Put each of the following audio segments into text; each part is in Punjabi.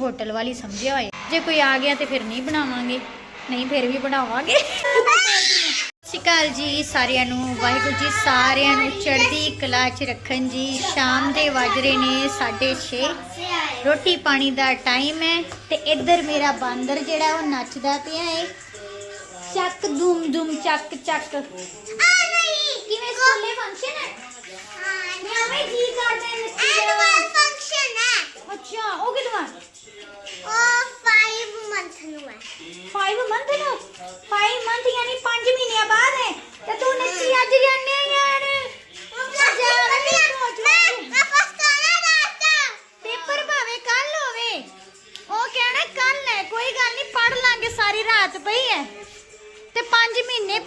ਹੋਟਲ ਵਾਲੀ ਸਮਝਿਆ ਹੋਇਆ ਜੇ ਕੋਈ ਆ ਗਿਆ ਤੇ ਫਿਰ ਨਹੀਂ ਬਣਾਵਾਂਗੇ ਨਹੀਂ ਫਿਰ ਵੀ ਬਣਾਵਾਂਗੇ। ਅਕਾਲ ਜੀ ਸਾਰਿਆਂ ਨੂੰ ਵਾਹਿਗੁਰੂ ਜੀ ਸਾਰਿਆਂ ਨੂੰ ਚੜ੍ਹਦੀ ਕਲਾ 'ਚ ਰੱਖਣ ਜੀ। ਸ਼ਾਮ ਦੇ ਵੱਜ ਰਹੇ ਨੇ 6:30 ਰੋਟੀ ਪਾਣੀ ਦਾ ਟਾਈਮ ਹੈ ਤੇ ਇੱਧਰ ਮੇਰਾ ਬਾਂਦਰ ਜਿਹੜਾ ਉਹ ਨੱਚਦਾ ਪਿਆ ਹੈ ਚੱਕ ਧੂਮ ਧੂਮ ਚੱਕ ਚੱਕ। ਕਿਵੇਂ ਸਕੂਲੇ ਫੰਕਸ਼ਨ ਹੈ? ਮੈਂ ਆਵੇਂ ਜੀ ਕਰਦਾ ਹੈ ਨੱਚੀ ਜਾਵਾਂ ਅੱਛਾ ਉਹ ਕਿਦੋਂ ਆ 5 ਮੰਥ ਨੂੰ? 5 ਮੰਥ ਯਾਨੀ 5 ਮਹੀਨਿਆਂ ਬਾਅਦ ਹੈ। ਤੇ ਤੂੰ ਨੱਚੀ ਅੱਜ ਆ ਯਾਰ। ਪੇਪਰ ਭਾਵੇਂ ਕੱਲ ਹੋਵੇ। ਉਹ ਕਹਿਣਾ ਕੱਲ ਹੈ। ਕੋਈ ਗੱਲ ਨਹੀਂ ਪੜ ਲਾਂਗੇ। ਸਾਰੀ ਰਾਤ ਪਈ ਹੈ। ਤੇ 5 ਮਹੀਨੇ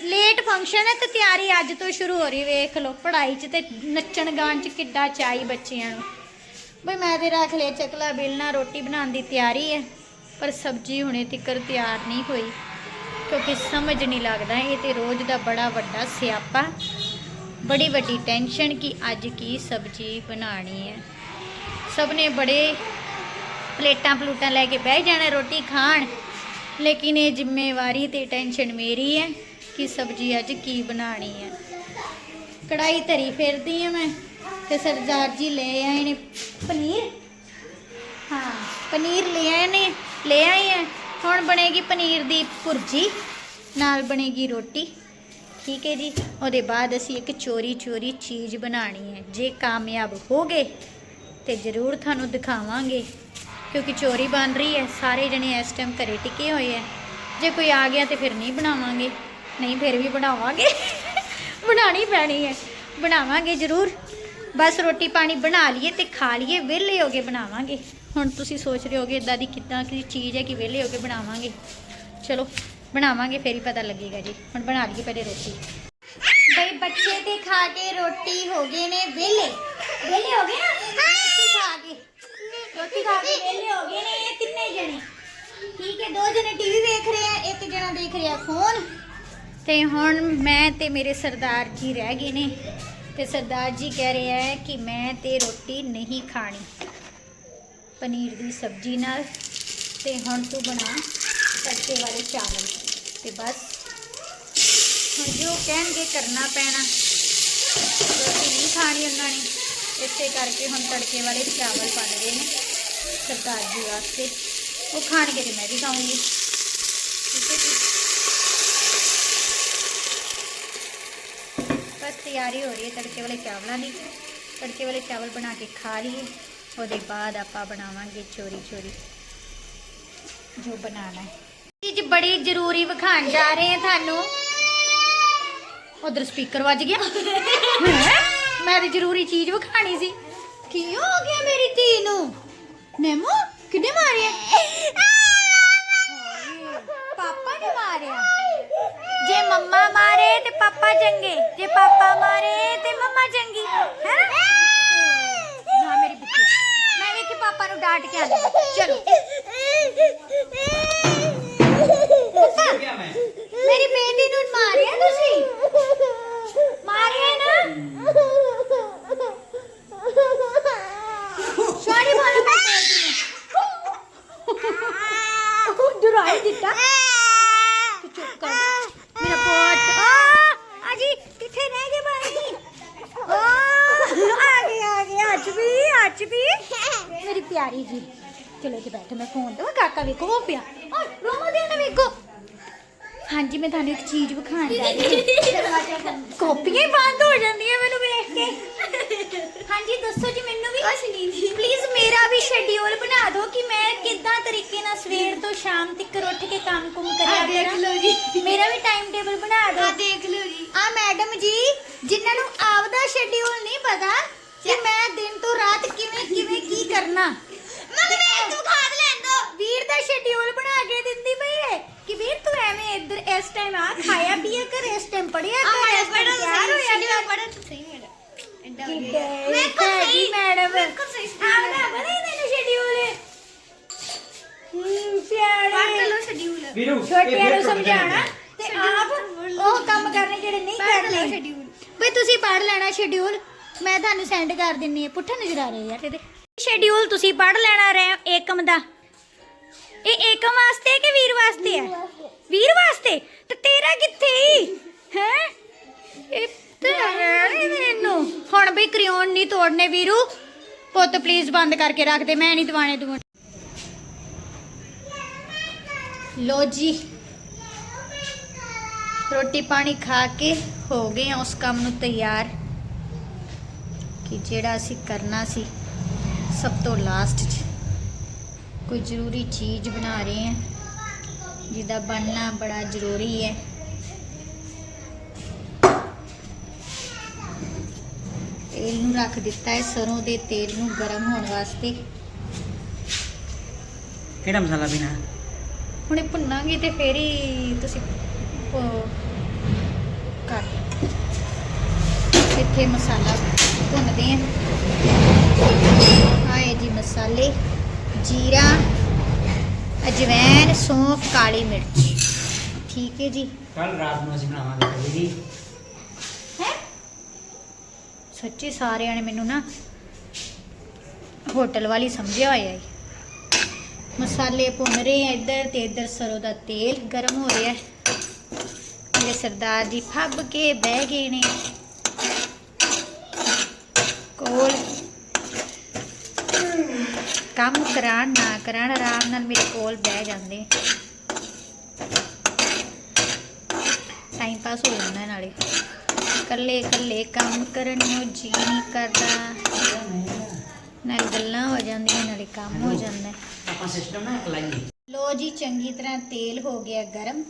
ਲੇਟ ਫੰਕਸ਼ਨ ਹੈ ਤੇ ਤਿਆਰੀ ਅੱਜ ਤੋਂ ਸ਼ੁਰੂ ਹੋ ਰਹੀ ਵੇਖ ਲਓ ਪੜ੍ਹਾਈ 'ਚ ਤੇ ਨੱਚਣ ਗਾਣ 'ਚ ਕਿੱਡਾ ਚਾਈ ਬੱਚਿਆਂ ਨੂੰ। ਬਈ ਮੈਂ ਤੇ ਰੱਖ ਲਿਆ ਚਕਲਾ ਬੇਲਣਾ ਰੋਟੀ ਬਣਾਉਣ ਦੀ ਤਿਆਰੀ ਹੈ। ਪਰ ਸਬਜ਼ੀ ਹੁਣੇ ਤਿੱਕਰ ਤਿਆਰ ਨਹੀਂ ਹੋਈ, ਕਿਉਂਕਿ ਸਮਝ ਨਹੀਂ ਲੱਗਦਾ ਇਹ ਤੇ ਰੋਜ਼ ਦਾ ਬੜਾ ਵੱਡਾ ਸਿਆਪਾ। ਬੜੀ ਵੱਡੀ ਟੈਨਸ਼ਨ ਕਿ ਅੱਜ ਕੀ ਸਬਜ਼ੀ ਬਣਾਣੀ ਹੈ। ਸਭ ਨੇ ਬੜੇ ਪਲੇਟਾਂ ਪਲੂਟਾਂ ਲੈ ਕੇ ਬਹਿ ਜਾਣਾ ਰੋਟੀ ਖਾਣ, ਲੇਕਿਨ ਇਹ ਜ਼ਿੰਮੇਵਾਰੀ ਤੇ ਟੈਨਸ਼ਨ ਮੇਰੀ ਹੈ ਕਿ ਸਬਜ਼ੀ ਅੱਜ ਕੀ ਬਣਾਣੀ ਹੈ। ਕੜਾਈ ਧਰੀ ਫਿਰਦੀ ਹਾਂ ਮੈਂ ਤੇ ਸਰਦਾਰ ਜੀ ਲੈ ਆਏ ਨੇ ਪਨੀਰ। ਹਾਂ, ਪਨੀਰ ਲੈ ਆਏ ਨੇ, ਲੈ ਆਏ ਹੈ ਹੁਣ ਬਣੇਗੀ ਪਨੀਰ ਦੀ ਭੁਰਜੀ, ਨਾਲ ਬਣੇਗੀ ਰੋਟੀ। ਠੀਕ ਹੈ ਜੀ, ਉਹਦੇ ਬਾਅਦ ਅਸੀਂ ਇੱਕ ਚੋਰੀ ਚੋਰੀ ਚੀਜ਼ ਬਣਾਣੀ ਹੈ। ਜੇ ਕਾਮਯਾਬ ਹੋ ਗਏ, ਤੇ ਜ਼ਰੂਰ ਤੁਹਾਨੂੰ ਦਿਖਾਵਾਂਗੇ, ਕਿਉਂਕਿ ਚੋਰੀ ਬਣ ਰਹੀ ਹੈ। ਸਾਰੇ ਜਣੇ ਇਸ ਟਾਈਮ ਘਰੇ ਟਿਕੇ ਹੋਏ ਹੈ। ਜੇ ਕੋਈ ਆ ਗਿਆ ਤੇ ਫਿਰ ਨਹੀਂ ਬਣਾਵਾਂਗੇ। ਨਹੀਂ, ਫਿਰ ਵੀ ਬਣਾਵਾਂਗੇ। ਬਣਾਣੀ ਪੈਣੀ ਹੈ। ਬਣਾਵਾਂਗੇ ਜ਼ਰੂਰ। ਬਸ ਰੋਟੀ ਪਾਣੀ ਬਣਾ ਲਈਏ ਤੇ ਖਾ ਲਈਏ, ਵਿਹਲੇ ਹੋ ਕੇ ਬਣਾਵਾਂਗੇ। ਹੁਣ ਤੁਸੀਂ ਸੋਚ ਰਹੇ ਹੋਗੇ ਇਦਾਂ ਦੀ ਕਿੱਦਾਂ ਕੀ ਚੀਜ਼ ਹੈ ਕਿ ਵਿਹਲੇ ਹੋ ਕੇ ਬਣਾਵਾਂਗੇ? ਚਲੋ, ਬਣਾਵਾਂਗੇ, ਫਿਰ ਹੀ ਪਤਾ ਲੱਗੇਗਾ ਜੀ। ਹੁਣ ਬਣਾ ਲਈਏ ਪਹਿਲੇ ਰੋਟੀ। ਬਈ ਬੱਚੇ ਤੇ ਖਾ ਕੇ ਰੋਟੀ ਹੋ ਗਏ ਨੇ ਵਿਹਲੇ। ਵਿਹਲੇ ਹੋ ਗਏ ਨਾ? ਰੋਟੀ ਖਾ ਕੇ। ਰੋਟੀ ਖਾ ਕੇ ਵਿਹਲੇ ਹੋ ਗਏ ਨੇ ਇਹ ਤਿੰਨੇ ਜਣੇ। ਠੀਕ ਹੈ, ਦੋ ਜਣੇ ਟੀਵੀ ਵੇਖ ਰਹੇ ਆ, ਇੱਕ ਜਣਾ ਦੇਖ ਰਿਹਾ ਫੋਨ। ਤੇ ਹੁਣ ਮੈਂ ਤੇ ਮੇਰੇ ਸਰਦਾਰ ਜੀ ਰਹਿ ਗਏ ਨੇ। ਤੇ ਸਰਦਾਰ ਜੀ ਕਹਿ ਰਿਹਾ ਹੈ ਕਿ ਮੈਂ ਤੇ ਰੋਟੀ ਨਹੀਂ ਖਾਣੀ। ਪਨੀਰ ਦੀ ਸਬਜ਼ੀ ਨਾਲ ਤੇ ਹੁਣ ਤੂੰ ਬਣਾ ਤੜਕੇ ਵਾਲੇ ਚਾਵਲ ਤੇ ਬਸ ਹੁਣ ਜੋ ਕਹਿਣਗੇ ਕਰਨਾ ਪੈਣਾ ਰੋਟੀ ਨਹੀਂ ਖਾਣੀ ਉਹਨਾਂ ਨੇ ਇਸੇ ਕਰਕੇ ਹੁਣ ਤੜਕੇ ਵਾਲੇ ਚਾਵਲ ਬਣ ਰਹੇ ਨੇ ਸਰਦਾਰ ਜੀ ਵਾਸਤੇ ਉਹ ਖਾਣਗੇ ਤੇ ਮੈਂ ਵੀ ਖਾਊਂਗੀ ਠੀਕ ਹੈ ਜੀ ਬਸ ਤਿਆਰੀ ਹੋ ਰਹੀ ਹੈ ਤੜਕੇ ਵਾਲੇ ਚਾਵਲਾਂ ਦੀ ਤੜਕੇ ਵਾਲੇ ਚਾਵਲ ਬਣਾ ਕੇ ਖਾ ਲਈਏ ਉਹਦੇ ਬਾਅਦ ਆਪਾਂ ਬਣਾਵਾਂਗੇ ਚੋਰੀ ਚੋਰੀ ਜੋ ਬਣਾਣਾ ਹੈ। ਚੀਜ਼ ਬੜੀ ਜ਼ਰੂਰੀ ਵਿਖਾਣ ਜਾ ਰਹੇ ਹਾਂ ਤੁਹਾਨੂੰ। ਉਧਰ ਸਪੀਕਰ ਵੱਜ ਗਿਆ। ਮੈਂ ਤੇ ਜ਼ਰੂਰੀ ਚੀਜ਼ ਵਿਖਾਣੀ ਸੀ। ਕੀ ਹੋ ਗਿਆ ਮੇਰੀ ਧੀ ਨੂੰ? ਨੇਮੋ ਕਿੱਨੇ ਮਾਰਿਆ ਪਾਪਾ ਨੇ ਮਾਰਿਆ। ਜੇ ਮੰਮਾ ਮਾਰੇ ਤੇ ਪਾਪਾ ਚੰਗੇ। ਜੇ ਪਾਪਾ ਮਾਰੇ ਤੇ ਮੰਮਾ ਚੰਗੀ। ਹੈ? ਨਾ ਮੈਂ ਵੇਖੀ ਪਾਪਾ ਨੂੰ ਡਾਂਟ ਕੇ ਆਂਦਾ ਚਲੋ। ਮੇਰੀ ਬੇਟੀ ਨੂੰ ਮਾਰਿਆ ਤੁਸੀਂ ਮਾਰਿਆ ਨਾ ਸੌਰੀ ਬੋਲੋ ਮੈਂ ਬੇਟੀ ਨੂੰ ਡਰਾਈ ਦਿੱਤਾ ਤੂੰ ਚੁੱਪ ਕਰ ਮੇਰਾ ਪੁੱਤ ਆ ਅਜੀ ਕਿੱਥੇ ਰਹਿ ਗਏ ਭਾਈ ਆ ਆ ਗਏ ਆ ਗਏ ਅੱਜ ਵੀ ਅੱਜ ਵੀ ਮੇਰੀ ਪਿਆਰੀ ਜੀ ਚਲੋ ਜੀ ਬੈਠੋ ਮੈਂ ਫੋਨ ਤੇ ਕਾਕਾ ਵੇਖੋ ਉਹ ਪਿਆ ਓ ਰੋਮਾ ਦੇ ਨਾ ਵੇਖੋ ਹਾਂਜੀ ਮੈਂ ਤੁਹਾਨੂੰ ਇੱਕ ਚੀਜ਼ ਵਿਖਾਣ ਜਾ ਰਹੀ ਹਾਂ ਕਾਪੀਆਂ ਹੀ ਬੰਦ ਹੋ ਜਾਂਦੀਆਂ ਮੈਨੂੰ ਵੇਖ ਕੇ। ਹਾਂਜੀ ਦੱਸੋ ਜੀ ਮੈਨੂੰ ਵੀ ਕੁਛ ਨਹੀਂ। ਪਲੀਜ਼ ਮੇਰਾ ਵੀ ਸ਼ੈਡਿਊਲ ਬਣਾ ਦਿਓ ਕਿ ਮੈਂ ਕਿੱਦਾਂ ਤਰੀਕੇ ਨਾਲ ਸਵੇਰ ਤੋਂ ਸ਼ਾਮ ਤੱਕ ਉੱਠ ਕੇ ਕੰਮ ਕੁਮ ਕਰਿਆ ਦੇਖ ਲਓ ਜੀ। ਮੇਰਾ ਵੀ ਟਾਈਮ ਟੇਬਲ ਬਣਾ ਦਿਓ। ਦੇਖ ਲਓ ਜੀ। ਆ ਮੈਡਮ ਜੀ ਜਿਨ੍ਹਾਂ ਨੂੰ ਆਪਦਾ ਸ਼ੈਡਿਊਲ ਨਹੀਂ ਪਤਾ ਕਿ ਮੈਂ ਦਿਨ ਤੋਂ ਰਾਤ ਕਿਵੇਂ ਕਿਵੇਂ ਕੀ ਕਰਨਾ। ਮੰਮੀ ਤੂੰ ਖਾਦ ਲੈਣ ਦੋ ਵੀਰ ਦਾ ਸ਼ੈਡਿਊਲ ਬਣਾ ਕੇ ਦਿੰਦੀ ਪਈ ਹੈ ਕਿ ਵੀਰ ਤੂੰ ਐਵੇਂ ਇੱਧਰ ਇਸ ਟਾਈਮ ਆ ਖਾਇਆ ਪੀਆ ਕਰ ਇਸ ਟਾਈਮ ਪੜਿਆ ਕਰ ਮੈਂ ਇਸ time ਤਿਆਰ ਹੋਇਆ ਸਹੀ ਕਰ। ਮੈਂ ਭੈੜੀ ਸਹੀ ਮੈਡਮ ਮੈਂ ਕੁਝ ਸਹੀ ਆਪਦਾ ਬਣੇ ਤੈਨੂੰ ਸ਼ੈਡਿਊਲ ਹੂੰ ਪਿਆਰੇ ਪੜ੍ਹ ਲਓ ਸ਼ਡਿਊਲ ਵੀਰੂ ਛੋਟਿਆਂ ਨੂੰ ਸਮਝਾਉਣਾ ਤੇ ਆਪ ਉਹ ਕੰਮ ਕਰਨੇ ਜਿਹੜੇ ਨਹੀਂ ਕਰਨੇ। ਬਈ ਤੁਸੀਂ ਪੜ੍ਹ ਲੈਣਾ ਸ਼ਡਿਊਲ ਮੈਂ ਤੁਹਾਨੂੰ ਸੈਂਡ ਕਰ ਦਿੰਨੀ ਆ। ਪੁੱਠਾ ਨਜ਼ਰ ਆ ਰਿਹਾ ਯਾਰ ਇਹਦੇ। ਸ਼ਡਿਊਲ ਤੁਸੀਂ ਪੜ੍ਹ ਲੈਣਾ ਰਹਿ ਏਕਮ ਦਾ। ਇਹ ਏਕਮ ਵਾਸਤੇ ਹੈ ਕਿ ਵੀਰ ਵਾਸਤੇ ਹੈ? ਵੀਰ ਵਾਸਤੇ? ਤੇ ਤੇਰਾ ਕਿੱਥੇ ਹੈ? ਇਹ ਤੇ ਮੈਨੂੰ ਹੁਣ ਵੀ ਕਰਿਓਨ ਨਹੀਂ ਤੋੜਨੇ ਵੀਰੂ। ਪੁੱਤ ਪਲੀਜ਼ ਬੰਦ ਕਰਕੇ ਰੱਖ ਦੇ, ਮੈਂ ਨਹੀਂ ਦਵਾਣੇ ਦਵਾਣੇ। ਲੋ ਜੀ। ਰੋਟੀ ਪਾਣੀ ਖਾ ਕੇ ਹੋ ਗਏ ਆ ਉਸ ਕੰਮ ਨੂੰ ਤਿਆਰ। ਕਿ ਜਿਹੜਾ ਅਸੀਂ ਕਰਨਾ ਸੀ, ਸਭ ਤੋਂ ਲਾਸਟ 'ਚ। ਕੋਈ ਜ਼ਰੂਰੀ ਚੀਜ਼ ਬਣਾ ਰਹੇ ਹਾਂ ਜਿਹਦਾ ਬਣਨਾ ਬੜਾ ਜ਼ਰੂਰੀ ਹੈ। ਤੇਲ ਨੂੰ ਰੱਖ ਦਿੱਤਾ ਹੈ ਸਰੋਂ ਦੇ ਤੇਲ ਨੂੰ ਗਰਮ ਹੋਣ ਵਾਸਤੇ। ਕਿਹੜਾ ਮਸਾਲਾ ਪੀਣਾ? ਹੁਣ ਭੁੰਨਾਂਗੇ ਤੇ ਫੇਰ ਹੀ ਤੁਸੀਂ ਉਹ ਕਰ ਇੱਥੇ ਮਸਾਲਾ ਭੁੰਨਦੇ ਆ। ਆਏ ਜੀ ਮਸਾਲੇ। ਜੀਰਾ ਅਜਵੈਨ ਸੌਂਫ ਕਾਲੀ ਮਿਰਚ। ਠੀਕ ਹੈ ਜੀ। ਕੱਲ ਰਾਤ ਨੂੰ ਅਸੀਂ ਬਣਾਵਾਂਗੇ ਦੀ ਹੈ? ਸੱਚੀ ਸਾਰਿਆਂ ਨੇ ਮੈਨੂੰ ਨਾ ਹੋਟਲ ਵਾਲੀ ਸਮਝਿਆ ਹੋਇਆ ਹੈ ਮਸਾਲੇ ਭੁੰਨ ਰਹੇ ਆ ਇੱਧਰ ਤੇ ਇੱਧਰ ਸਰੋਂ ਦਾ ਤੇਲ ਗਰਮ ਹੋ ਰਿਹਾ। ਹੈ ਮੇਰੇ ਸਰਦਾਰ ਜੀ ਫੱਬ ਕੇ ਬਹਿ ਗਏ ਨੇ। ਕੋਲ ਕੰਮ ਕਰਾਣ ਨਾ ਕਰਾਣ ਆਰਾਮ ਨਾਲ ਮੇਰੇ ਕੋਲ ਬਹਿ ਜਾਂਦੇ ਟਾਈਮ ਪਾਸ ਹੋ ਜਾਂਦਾ ਨਾਲੇ। ਇਕੱਲੇ ਇਕੱਲੇ ਕੰਮ ਕਰਨ ਨੂੰ ਜੀ ਨਹੀਂ ਕਰਦਾ। ਨਾਲ ਗੱਲਾਂ ਹੋ ਜਾਂਦੀਆਂ ਨਾਲੇ ਕੰਮ ਹੋ ਜਾਂਦਾ। ਹੈ। ਆਪਾਂ ਸਿਸਟਮ ਨਾ ਕਲਾਈਏ ਲੋ ਜੀ ਚੰਗੀ ਤਰ੍ਹਾਂ ਤੇਲ ਹੋ ਗਿਆ ਗਰਮ।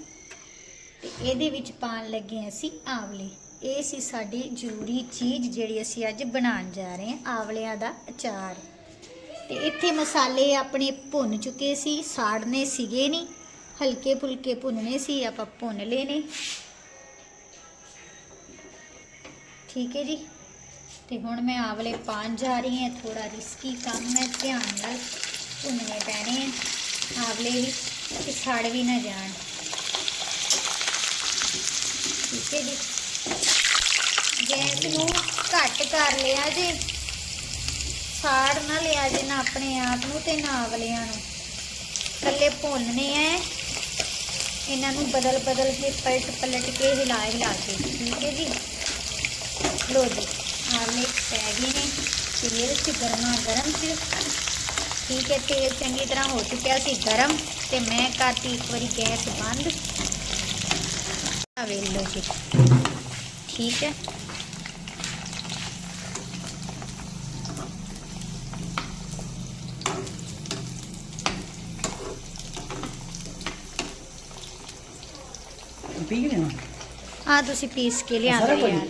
ਤੇ ਇਹਦੇ ਵਿੱਚ ਪਾਣ ਲੱਗੇ ਹਾਂ ਅਸੀਂ ਆਵਲੇ। ਇਹ ਸੀ ਸਾਡੀ ਜ਼ਰੂਰੀ ਚੀਜ਼ ਜਿਹੜੀ ਅਸੀਂ ਅੱਜ ਬਣਾਉਣ ਜਾ ਰਹੇ ਹਾਂ ਆਵਲਿਆਂ ਦਾ ਅਚਾਰ। ਤੇ ਇੱਥੇ ਮਸਾਲੇ ਆਪਣੇ ਭੁੰਨ ਚੁੱਕੇ ਸੀ, ਸਾੜਨੇ ਸੀਗੇ ਨਹੀਂ, ਹਲਕੇ ਫੁਲਕੇ ਭੁੰਨਣੇ ਸੀ, ਆਪਾਂ ਭੁੰਨ ਲਏ ਨੇ ਠੀਕ ਹੈ ਜੀ। ਤੇ ਹੁਣ ਮੈਂ ਆਵਲੇ ਪਾਣ ਜਾ ਰਹੀ ਹਾਂ ਥੋੜਾ ਰਿਸਕੀ ਕੰਮ ਹੈ, ਧਿਆਨ ਨਾਲ ਭੁੰਨਣੇ ਪੈਣੇ ਆ ਆਵਲੇ ਵੀ, ਤੇ ਸੜ ਵੀ ਨਾ ਜਾਣ। ਠੀਕ ਹੈ ਜੀ। ਗੈਸ ਨੂੰ ਘੱਟ ਕਰ ਲਿਆ ਜੇ। ਸਾੜ ਨਾ ਲਿਆ ਜੇ ਨਾ ਆਪਣੇ ਆਪ ਨੂੰ ਤੇ ਨਾ ਆਵਲਿਆਂ ਨੂੰ। ਥੱਲੇ ਭੁੰਨਣੇ ਐ। ਇਹਨਾਂ ਨੂੰ ਬਦਲ ਬਦਲ ਕੇ ਪਲਟ ਪਲਟ ਕੇ ਹਿਲਾ ਹਿਲਾ ਕੇ, ਠੀਕ ਹੈ ਜੀ? ਲੋ ਜੀ ਆਲੂ ਪੈ ਗਏ ਨੇ। ਤੇਲ ਸੀ, ਗਰਮਾ ਗਰਮ ਸੀ। ਠੀਕ ਹੈ ਤੇਲ ਚੰਗੀ ਤਰ੍ਹਾਂ ਹੋ ਚੁੱਕਿਆ ਸੀ ਗਰਮ ਤੇ ਮੈਂ ਕਰਤੀ ਇੱਕ ਵਾਰੀ ਗੈਸ ਬੰਦ। ਆ ਵੇਖ ਲਓ ਜੀ। ਠੀਕ ਹੈ ਪੀ ਨਾ ਆ ਤੁਸੀਂ ਪੀਸ ਕੇ ਲਿਆ ਸਾਰਾ ਕੁਝ? ਯਾਰ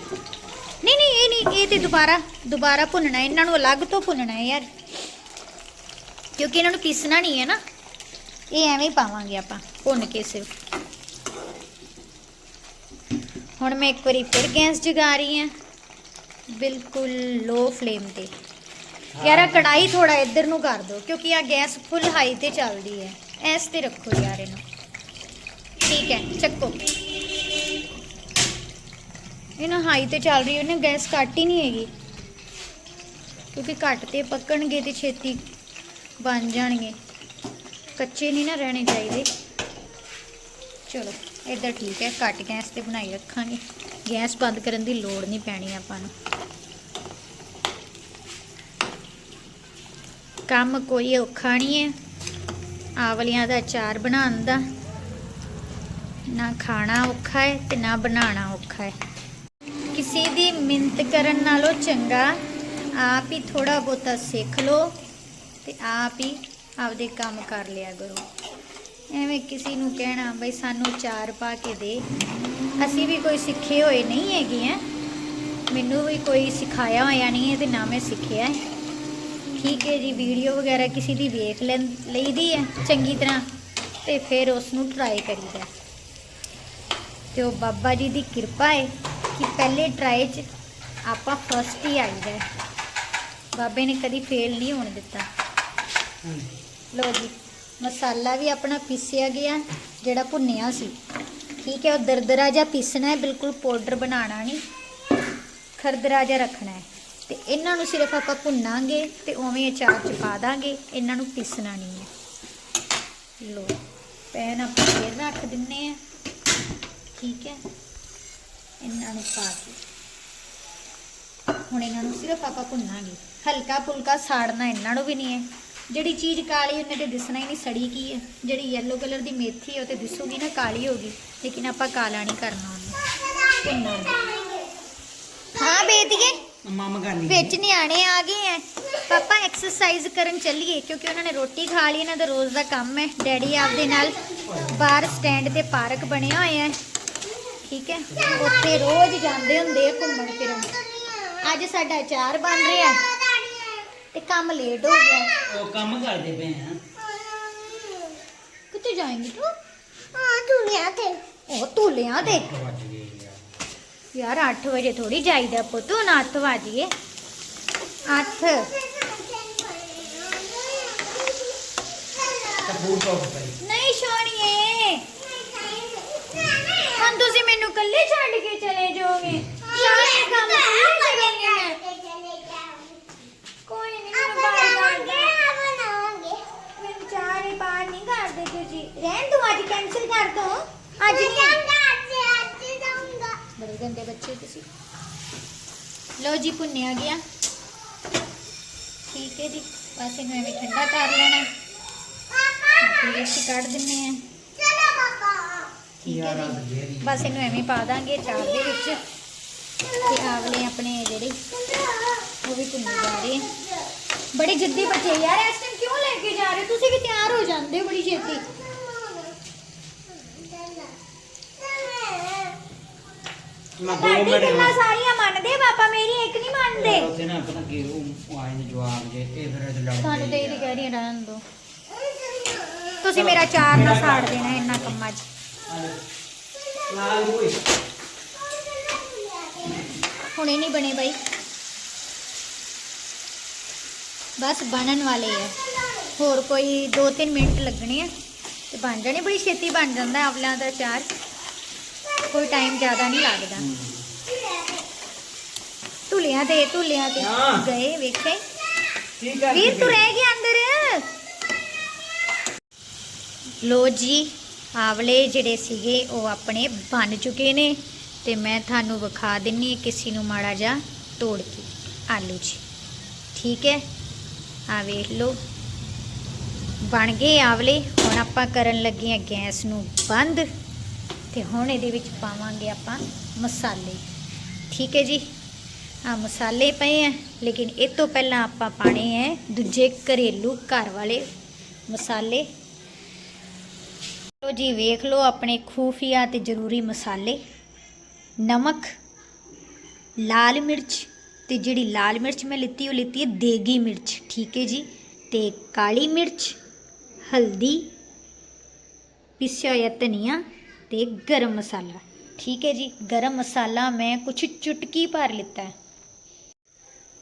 ਨਹੀਂ ਨਹੀਂ ਇਹ ਨਹੀਂ ਇਹ ਤੇ ਦੁਬਾਰਾ ਦੁਬਾਰਾ ਭੁੰਨਣਾ ਹੈ, ਇਹਨਾਂ ਨੂੰ ਅਲੱਗ ਤੋਂ ਭੁੰਨਣਾ ਹੈ ਯਾਰ। ਕਿਉਂਕਿ ਇਹਨਾਂ ਨੂੰ ਪੀਸਣਾ ਨਹੀਂ ਹੈ ਨਾ। ਇਹ ਐਵੇਂ ਹੀ ਪਾਵਾਂਗੇ ਆਪਾਂ ਭੁੰਨ ਕੇ ਸਿਰਫ। ਹੁਣ ਮੈਂ ਇੱਕ ਵਾਰੀ ਫਿਰ ਗੈਸ ਜਗਾ ਰਹੀ ਹਾਂ। ਬਿਲਕੁਲ ਲੋ ਫਲੇਮ ਤੇ। ਯਾਰ ਆਹ ਕੜਾਈ ਥੋੜਾ ਇੱਧਰ ਨੂੰ ਕਰ ਦਿਓ ਕਿਉਂਕਿ ਆ ਗੈਸ ਫੁੱਲ ਹਾਈ ਤੇ ਚੱਲਦੀ ਹੈ। ਐਸ ਤੇ ਰੱਖੋ ਯਾਰ ਇਹਨੂੰ। ਠੀਕ ਹੈ ਚੱਕੋ। ਇਹ ਨਾ ਹਾਈ ਤੇ ਚੱਲ ਰਹੀ ਹੈ ਉਹਨੇ ਗੈਸ ਘੱਟ ਹੀ ਨਹੀਂ ਹੈਗੀ। ਕਿਉਂਕਿ ਘੱਟ ਤੇ ਪੱਕਣਗੇ ਤੇ ਛੇਤੀ ਬਣ ਜਾਣਗੇ। ਕੱਚੇ ਨਹੀਂ ਨਾ ਰਹਿਣੇ ਚਾਹੀਦੇ। ਚਲੋ, ਇੱਧਰ ਠੀਕ ਹੈ, ਘੱਟ ਗੈਸ ਤੇ ਬਣਾਈ ਰੱਖਾਂਗੇ। ਗੈਸ ਬੰਦ ਕਰਨ ਦੀ ਲੋੜ ਨਹੀਂ ਪੈਣੀ ਆਪਾਂ ਨੂੰ। ਕੰਮ ਕੋਈ ਔਖਾ ਨਹੀਂ ਹੈ। ਆਵਲੀਆਂ ਦਾ ਅਚਾਰ ਬਣਾਉਣ ਦਾ। ਨਾ ਖਾਣਾ ਔਖਾ ਹੈ ਤੇ ਨਾ ਬਣਾਉਣਾ ਔਖਾ ਹੈ। ਕਿਸੇ ਦੀ ਮਿੰਤ ਕਰਨ ਨਾਲੋਂ ਚੰਗਾ, ਆਪ ਹੀ ਥੋੜਾ ਬਹੁਤਾ ਸਿੱਖ ਲਓ ਤੇ ਆਪ ਹੀ ਆਪਦੇ ਕੰਮ ਕਰ ਲਿਆ ਕਰੋ। ਐਵੇਂ ਕਿਸੇ ਨੂੰ ਕਹਿਣਾ, ਬਈ ਸਾਨੂੰ ਚਾਰ ਪਾ ਕੇ ਦੇ। ਅਸੀਂ ਵੀ ਕੋਈ ਸਿੱਖੇ ਹੋਏ ਨਹੀਂ ਹੈਗੇ ਆ। ਮੈਨੂੰ ਵੀ ਕੋਈ ਸਿਖਾਇਆ ਹੋਇਆ ਨਹੀਂ ਹੈ ਤੇ ਨਾ ਮੈਂ ਸਿੱਖਿਆ ਹੈ। ਠੀਕ ਹੈ ਜੀ, ਵੀਡੀਓ ਵਗੈਰਾ ਕਿਸੇ ਦੀ ਵੇਖ ਲੈਂ ਲਈਦੀ ਹੈ ਚੰਗੀ ਤਰ੍ਹਾਂ ਤੇ ਫਿਰ ਉਸ ਨੂੰ ਟਰਾਈ ਕਰੀਦਾ। ਹੈ। ਤੇ ਉਹ ਬਾਬਾ ਜੀ ਦੀ ਕਿਰਪਾ ਹੈ। ਕਿ ਪਹਿਲੇ ਟਰਾਈ 'ਚ ਆਪਾਂ ਫਸਟ ਹੀ ਆਈਦਾ ਹੈ। ਬਾਬੇ ਨੇ ਕਦੀ ਫੇਲ ਨਹੀਂ ਹੋਣ ਦਿੱਤਾ। ਲੋ ਜੀ, ਮਸਾਲਾ ਵੀ ਆਪਣਾ ਪੀਸਿਆ ਗਿਆ, ਜਿਹੜਾ ਭੁੰਨਿਆ ਸੀ। ਠੀਕ ਹੈ, ਉਹ ਦਰਦਰਾ ਜਿਹਾ ਪੀਸਣਾ ਹੈ, ਬਿਲਕੁਲ ਪਾਊਡਰ ਬਣਾਉਣਾ ਨਹੀਂ। ਖਰਦਰਾ ਜਿਹਾ ਰੱਖਣਾ ਹੈ। ਤੇ ਇਹਨਾਂ ਨੂੰ ਸਿਰਫ ਆਪਾਂ ਭੁੰਨਾਂਗੇ ਤੇ ਉਵੇਂ ਅਚਾਰ ਚ ਪਾ ਦਾਂਗੇ। ਇਹਨਾਂ ਨੂੰ ਪੀਸਣਾ ਨਹੀਂ ਹੈ। ਲੋ ਪੈਨ ਆਪਾਂ ਫੇਰ ਰੱਖ ਦਿੰਨੇ ਆ। ਠੀਕ ਹੈ। ਇਹਨਾਂ ਨੂੰ ਪਾ ਕੇ। ਹੁਣ ਇਹਨਾਂ ਨੂੰ ਸਿਰਫ ਆਪਾਂ ਭੁੰਨਾਂਗੇ। ਹਲਕਾ ਫੁਲਕਾ ਸਾੜਨਾ ਇਹਨਾਂ ਨੂੰ ਵੀ ਨਹੀਂ ਹੈ। ਜਿਹੜੀ ਚੀਜ਼ ਕਾਲੀ ਉਹਨੇ ਤੇ ਦਿਸਣਾ ਹੀ ਨਹੀਂ ਸੜੀ ਕੀ ਹੈ? ਜਿਹੜੀ ਯੈਲੋ ਕਲਰ ਦੀ ਮੇਥੀ ਹੈ ਉਹ ਤੇ ਦਿਸੂਗੀ ਨਾ ਕਾਲੀ ਹੋਗੀ ਲੇਕਿਨ ਆਪਾਂ ਕਾਲਾ ਨਹੀਂ ਕਰਨਾ ਉਹਨੂੰ। ਭੁੰਨਾ ਨਹੀਂ ਹਾਂ ਬੇਦੀਏ ਮਾਮਾ ਲਈ। ਵਿੱਚ ਨਿਆਣੇ ਆ ਗਏ ਐ। ਪਾਪਾ ਐਕਸਰਸਾਈਜ਼ ਕਰਨ ਚੱਲੀਏ ਕਿਉਂਕਿ ਉਹਨਾਂ ਨੇ ਰੋਟੀ ਖਾ ਲਈ। ਇਹਨਾਂ ਦਾ ਰੋਜ਼ ਦਾ ਕੰਮ ਹੈ। ਡੈਡੀ ਆਪਦੇ ਨਾਲ ਬਾਹਰ ਸਟੈਂਡ ਤੇ ਪਾਰਕ ਬਣਿਆ ਹੋਇਆ ਹੈ। ਠੀਕ ਹੈ? ਉੱਥੇ ਰੋਜ਼ ਜਾਂਦੇ ਹੁੰਦੇ ਆ ਘੁੰਮਣ ਫਿਰਨ। ਅੱਜ ਸਾਡਾ ਅਚਾਰ ਬਣ ਰਿਹਾ। ਤੇ ਕੰਮ ਲੇਟ ਹੋ ਗਿਆ। ਉਹ ਕੰਮ ਕਰਦੇ ਪਏ ਆ। ਕਿੱਥੇ ਜਾਏਂਗੀ ਤੂੰ? ਹਾਂ ਦੁਨੀਆ ਤੇ। ਉਹ ਧੂਲਿਆਂ ਤੇ? ਵੱਜ ਗਏ ਯਾਰ। ਯਾਰ 8 ਵਜੇ ਥੋੜੀ ਜਾਈਦਾ ਪੁੱਤ ਹੁਣ 8 ਵਜੇ 8 ਟੋਪ ਪਈ ਨਹੀਂ ਸੋਣੀਏ ਹੁਣ ਤੁਸੀਂ ਮੈਨੂੰ ਇਕੱਲੇ ਛੱਡ ਕੇ ਚਲੇ ਜਾਓਗੇ ਸਾਰੇ ਕੰਮ ਇਕੱਲੇ ਕਰਾਂਗੀ ਮੈਂ ਕੋਈ ਨਹੀਂ ਮੈਨੂੰ ਬਾਹਰ ਕਰ ਦੇ ਮੈਨੂੰ ਚਾਹ ਹੀ ਬਾਹਰ ਨਹੀਂ ਕਰਦੇ ਤੁਸੀਂ ਰਹਿਣ ਦੋ ਅੱਜ ਕੈਨਸਲ ਕਰ ਦੋ ਅੱਜ ਨਹੀਂ ਬੜੇ ਗੰਦੇ ਬੱਚੇ ਤੁਸੀਂ ਲੋ ਜੀ ਭੁੰਨਿਆ ਗਿਆ ਠੀਕ ਹੈ ਜੀ ਬਸ ਇਹਨੂੰ ਐਵੇਂ ਠੰਡਾ ਕਰ ਲੈਣਾ ਪਲੇਟ 'ਚ ਕੱਢ ਦਿੰਨੇ ਆ ਠੀਕ ਹੈ ਜੀ ਬਸ ਇਹਨੂੰ ਐਵੇਂ ਪਾ ਦਾਂਗੇ ਚਾਰ ਦੇ ਵਿੱਚ। ਤੇ ਆਵਲੇ ਆਪਣੇ ਜਿਹੜੇ ਉਹ ਵੀ ਭੁੰਨੇ ਜਾ ਰਹੇ। ਬੜੇ ਜਿੱਦੀ ਬੱਚੇ ਯਾਰ ਇਸ ਟਾਈਮ ਕਿਉਂ ਲੈ ਕੇ ਜਾ ਰਹੇ? ਤੁਸੀਂ ਵੀ ਤਿਆਰ ਹੋ ਜਾਂਦੇ ਹੋ ਬੜੀ ਛੇਤੀ। ਮੈਂ ਦੋ ਮਿੰਟ ਗੱਲਾਂ ਸਾਰੀਆਂ ਮੰਨਦੇ ਪਾਪਾ ਮੇਰੀ ਇੱਕ ਨਹੀਂ ਮੰਨਦੇ? ਉੱਥੇ ਨਾ ਪਤਾ ਕੀ ਉਹ ਆਏ ਨੇ ਜਵਾਬ ਜੇ ਇਹ ਫਿਰ ਇਹ ਲੜਦੇ ਤੁਹਾਨੂੰ ਤੇ ਇਹਦੀ ਯਾਰ। ਕਹਿ ਰਹੀ ਰਹਿਣ ਦੋ। ਤੁਸੀਂ ਮੇਰਾ ਚਾਰ ਨਾ ਸਾੜ ਦੇਣਾ ਇਹਨਾਂ ਕੰਮਾਂ 'ਚ। ਕੋਈ ਹੁਣੇ ਨਹੀਂ ਬਣੇ ਬਾਈ। ਬਸ ਬਣਨ ਵਾਲੇ ਆ। ਹੋਰ ਕੋਈ 2-3 ਮਿੰਟ ਲੱਗਣੇ ਆ। ਤੇ ਬਣ ਜਾਣੇ ਬੜੀ ਛੇਤੀ ਬਣ ਜਾਂਦਾ ਆਵਲਿਆਂ ਦਾ ਚਾਰ ਕੋਈ ਟਾਈਮ ਜ਼ਿਆਦਾ ਨਹੀਂ ਲੱਗਦਾ। ਧੁਲਿਆਂ ਤੇ ਧੁਲਿਆਂ ਤੇ। ਗਏ ਵੇਖੇ। ਵੀਰ ਤੂੰ ਰਹਿ ਗਿਆ ਅੰਦਰ। ਲੋ ਜੀ। ਆਵਲੇ ਜਿਹੜੇ ਸੀਗੇ, ਉਹ ਆਪਣੇ ਬਣ ਚੁੱਕੇ ਨੇ। ਤੇ ਮੈਂ ਤੁਹਾਨੂੰ ਵਿਖਾ ਦਿੰਨੀ ਹਾਂ ਕਿਸੇ ਨੂੰ ਮਾੜਾ ਜਿਹਾ ਤੋੜ ਕੇ। ਆਲੂ ਜੀ। ਠੀਕ ਹੈ? ਆ ਵੇਖ ਲਓ। ਬਣ ਗਏ ਆਵਲੇ। ਹੁਣ ਆਪਾਂ ਕਰਨ ਲੱਗੇ ਆ ਗੈਸ ਨੂੰ ਬੰਦ। ਤੇ ਹੁਣ ਇਹਦੇ ਵਿੱਚ ਪਾਵਾਂਗੇ ਆਪਾਂ ਮਸਾਲੇ। ਠੀਕ ਹੈ ਜੀ? ਆ ਮਸਾਲੇ ਪਏ ਆ। ਲੇਕਿਨ ਇਹ ਤੋਂ ਪਹਿਲਾਂ ਆਪਾਂ ਪਾਣੇ ਹੈ ਦੂਜੇ ਘਰੇਲੂ ਘਰ ਵਾਲੇ ਮਸਾਲੇ। ਲੋ ਜੀ ਵੇਖ ਲਓ ਆਪਣੇ ਖੂਫੀਆ ਤੇ ਜ਼ਰੂਰੀ ਮਸਾਲੇ। ਨਮਕ, ਲਾਲ ਮਿਰਚ ਤੇ ਜਿਹੜੀ ਲਾਲ ਮਿਰਚ ਮੈਂ ਲਿੱਤੀ, ਉਹ ਲਿੱਤੀ ਹੈ ਦੇਗੀ ਮਿਰਚ, ਠੀਕ ਹੈ ਜੀ? ਤੇ ਕਾਲੀ ਮਿਰਚ, ਹਲਦੀ, ਪਿਸਿਆ ਹੋਇਆ ਧਨੀਆ ਤੇ ਗਰਮ ਮਸਾਲਾ, ਠੀਕ ਹੈ ਜੀ? ਗਰਮ ਮਸਾਲਾ ਮੈਂ ਕੁਛ ਚੁਟਕੀ ਭਰ ਲਿੱਤਾ ਹੈ।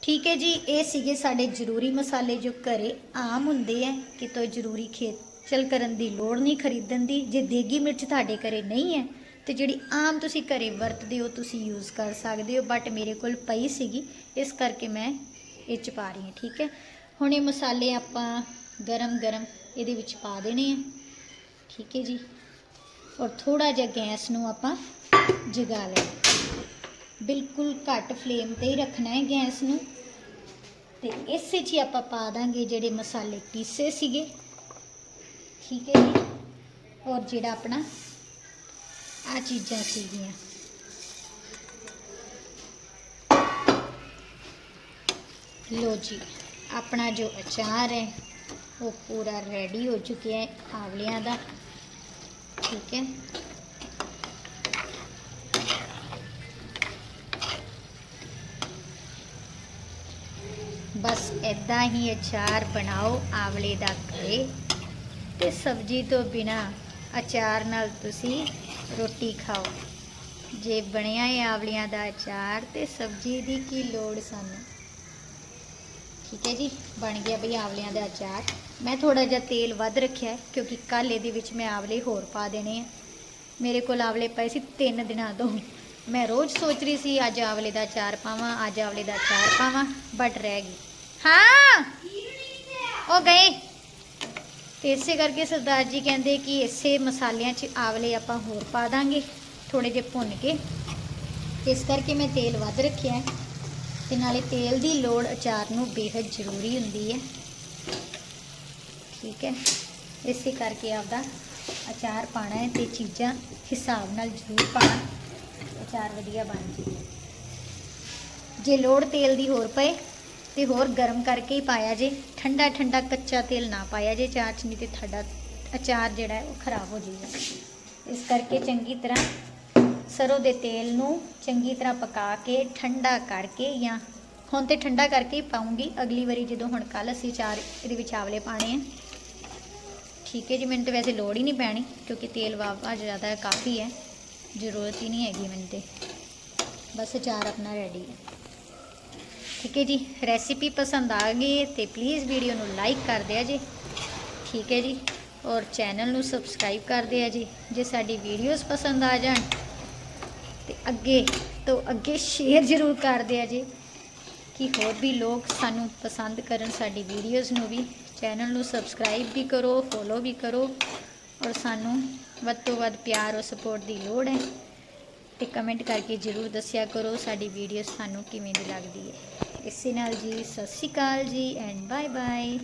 ਠੀਕ ਹੈ ਜੀ, ਇਹ ਸੀਗੇ ਸਾਡੇ ਜ਼ਰੂਰੀ ਮਸਾਲੇ ਜੋ ਘਰੇ ਆਮ ਹੁੰਦੇ ਆ ਕਿਤੋਂ ਜ਼ਰੂਰੀ ਖੇਤ ਖੇਚਲ ਕਰਨ ਦੀ ਲੋੜ ਨਹੀਂ ਖਰੀਦਣ ਦੀ। ਜੇ ਦੇਗੀ ਮਿਰਚ ਤੁਹਾਡੇ ਘਰੇ ਨਹੀਂ ਹੈ, ਤੇ ਜਿਹੜੀ ਆਮ ਤੁਸੀਂ ਘਰੇ ਵਰਤਦੇ ਹੋ, ਤੁਸੀਂ ਯੂਜ਼ ਕਰ ਸਕਦੇ ਹੋ। ਬਟ ਮੇਰੇ ਕੋਲ ਪਈ ਸੀਗੀ, ਇਸ ਕਰਕੇ ਮੈਂ ਇਹ ਚ ਪਾ ਰਹੀ ਹਾਂ, ਠੀਕ ਹੈ? ਹੁਣ ਇਹ ਮਸਾਲੇ ਆਪਾਂ ਗਰਮ ਗਰਮ ਇਹਦੇ ਵਿੱਚ ਪਾ ਦੇਣੇ ਆ। ਠੀਕ ਹੈ ਜੀ? ਔਰ ਥੋੜਾ ਜਿਹਾ ਗੈਸ ਨੂੰ ਆਪਾਂ ਜਗਾ ਲੈਣਾ। ਬਿਲਕੁਲ ਘੱਟ ਫਲੇਮ ਤੇ ਹੀ ਰੱਖਣਾ ਹੈ ਗੈਸ ਨੂੰ। ਤੇ ਇਸੇ 'ਚ ਹੀ ਆਪਾਂ ਪਾ ਦਾਂਗੇ ਜਿਹੜੇ ਮਸਾਲੇ ਪੀਸੇ ਸੀਗੇ। ਠੀਕ ਹੈ ਜੀ। ਔਰ ਜਿਹੜਾ ਆਪਣਾ ਆ ਚੀਜ਼ਾਂ ਸੀਗੀਆਂ। ਲੋ ਜੀ, ਆਪਣਾ ਜੋ ਅਚਾਰ ਹੈ, ਉਹ ਪੂਰਾ ਰੈਡੀ ਹੋ ਚੁੱਕਿਆ ਹੈ ਆਵਲਿਆਂ ਦਾ। ਠੀਕ ਹੈ। ਬਸ ਐਦਾਂ ਹੀ ਅਚਾਰ ਬਣਾਓ ਆਵਲੇ ਦਾ ਘਰੇ। ਤੇ ਸਬਜ਼ੀ ਤੋਂ ਬਿਨਾ ਅਚਾਰ ਨਾਲ ਤੁਸੀਂ ਰੋਟੀ ਖਾਓ। ਜੇ ਬਣਿਆ ਹੈ ਆਵਲਿਆਂ ਦਾ ਅਚਾਰ ਤੇ ਸਬਜ਼ੀ ਦੀ ਕੀ ਲੋੜ ਸਾਨੂੰ? ਠੀਕ ਹੈ ਜੀ, ਬਣ ਗਿਆ ਬਈ ਆਵਲਿਆਂ ਦਾ ਅਚਾਰ। ਮੈਂ ਥੋੜਾ ਜਿਹਾ ਤੇਲ ਵੱਧ ਰੱਖਿਆ ਕਿਉਂਕਿ ਕੱਲ ਇਹਦੇ ਵਿੱਚ ਮੈਂ ਆਵਲੇ ਹੋਰ ਪਾ ਦੇਣੇ ਆ। ਮੇਰੇ ਕੋਲ ਆਵਲੇ ਪਏ ਸੀ 3 ਦਿਨਾਂ ਤੋਂ। ਮੈਂ ਰੋਜ਼ ਸੋਚ ਰਹੀ ਸੀ, ਅੱਜ ਆਵਲੇ ਦਾ ਅਚਾਰ ਪਾਵਾਂ, ਅੱਜ ਆਵਲੇ ਦਾ ਅਚਾਰ ਪਾਵਾਂ ਬਟ ਰਹਿ ਗਈ। ਹਾਂ! ਉਹ ਗਏ। ਤੇ ਇਸੇ ਕਰਕੇ ਸਰਦਾਰ ਜੀ ਕਹਿੰਦੇ ਕਿ ਇਸੇ ਮਸਾਲਿਆਂ 'ਚ ਆਵਲੇ ਆਪਾਂ ਹੋਰ ਪਾ ਦਾਂਗੇ ਥੋੜੇ ਜਿਹੇ ਭੁੰਨ ਕੇ। ਇਸ ਕਰਕੇ ਮੈਂ ਤੇਲ ਵੱਧ ਰੱਖਿਆ ਹੈ ਤੇ ਨਾਲੇ ਤੇਲ ਦੀ ਲੋੜ ਅਚਾਰ ਨੂੰ ਬੇहद ਜ਼ਰੂਰੀ ਹੁੰਦੀ ਹੈ। ਠੀਕ ਹੈ, ਇਸੇ ਕਰਕੇ ਆਪਦਾ ਅਚਾਰ ਪਾਣਾ ਹੈ ਤੇ ਚੀਜ਼ਾਂ ਹਿਸਾਬ ਨਾਲ ਜ਼ਰੂਰ ਪਾਣਾ ਅਚਾਰ ਵਧੀਆ ਬਣ ਜੇ ਜੇ ਲੋੜ ਤੇਲ ਦੀ ਹੋਰ ਪਏ ਤੇ ਹੋਰ ਗਰਮ ਕਰਕੇ ਹੀ ਪਾਇਆ ਜੇ, ਠੰਡਾ ਠੰਡਾ ਕੱਚਾ ਤੇਲ ਨਾ ਪਾਇਆ ਜੇ ਚਾਰ ਚ, ਨਹੀਂ ਤੇ ਤੁਹਾਡਾ ਅਚਾਰ ਜਿਹੜਾ ਉਹ ਖਰਾਬ ਹੋ ਜਾਏਗਾ। ਇਸ ਕਰਕੇ ਚੰਗੀ ਤਰ੍ਹਾਂ ਸਰੋਂ ਦੇ ਤੇਲ ਨੂੰ ਚੰਗੀ ਤਰ੍ਹਾਂ ਪਕਾ ਕੇ, ਠੰਡਾ ਕਰਕੇ ਜਾਂ ਹੁਣ ਤੇ ਠੰਡਾ ਕਰਕੇ ਹੀ ਪਾਉਂਗੀ। ਅਗਲੀ ਵਾਰੀ ਜਦੋਂ ਹੁਣ ਕੱਲ ਅਸੀਂ ਚਾਰ ਇਹਦੇ ਵਿੱਚ ਆਵਲੇ ਪਾਣੇ ਆ। ਠੀਕ ਹੈ ਜੀ, ਮੈਨੂੰ ਤੇ ਵੈਸੇ ਲੋੜ ਹੀ ਨਹੀਂ ਪੈਣੀ ਕਿਉਂਕਿ ਤੇਲ ਵਾਵਾ ਜ਼ਿਆਦਾ ਕਾਫੀ ਹੈ। ਜ਼ਰੂਰਤ ਹੀ ਨਹੀਂ ਹੈਗੀ ਮੈਨੂੰ ਤੇ। ਬਸ ਅਚਾਰ ਆਪਣਾ ਰੈਡੀ ਹੈ। ਠੀਕ ਹੈ ਜੀ ਰੈਸਿਪੀ ਪਸੰਦ ਆ ਗਈ ਤੇ ਪਲੀਜ਼ ਵੀਡੀਓ ਨੂੰ ਲਾਈਕ ਕਰ ਦਿਆ ਜੀ। ਠੀਕ ਹੈ ਜੀ, ਔਰ ਚੈਨਲ ਨੂੰ ਸਬਸਕ੍ਰਾਈਬ ਕਰ ਦਿਆ ਜੀ, ਜੇ ਸਾਡੀ ਵੀਡੀਓਜ਼ ਪਸੰਦ ਆ ਜਾਣ। ਤੇ ਅੱਗੇ ਤੋਂ ਅੱਗੇ ਸ਼ੇਅਰ ਜ਼ਰੂਰ ਕਰ ਦਿਆ ਜੀ, ਕਿ ਹੋਰ ਵੀ ਲੋਕ ਸਾਨੂੰ ਪਸੰਦ ਕਰਨ ਸਾਡੀ ਵੀਡੀਓਜ਼ ਨੂੰ ਵੀ। ਚੈਨਲ ਨੂੰ ਸਬਸਕ੍ਰਾਈਬ ਵੀ ਕਰੋ ਫੋਲੋ ਵੀ ਕਰੋ, ਔਰ ਸਾਨੂੰ ਵੱਧ ਤੋਂ ਵੱਧ ਪਿਆਰ ਔਰ ਸਪੋਰਟ ਦੀ ਲੋੜ ਹੈ। ਤੇ ਕਮੈਂਟ ਕਰਕੇ ਜਰੂਰ ਦੱਸਿਆ ਕਰੋ ਸਾਡੀ ਵੀਡੀਓਜ਼ ਤੁਹਾਨੂੰ ਕਿਵੇਂ ਦੀ ਲੱਗਦੀ ਹੈ। ਇਸੇ ਨਾਲ ਜੀ ਸਤਿ ਸ਼੍ਰੀ ਅਕਾਲ ਜੀ ਐਂਡ ਬਾਏ ਬਾਏ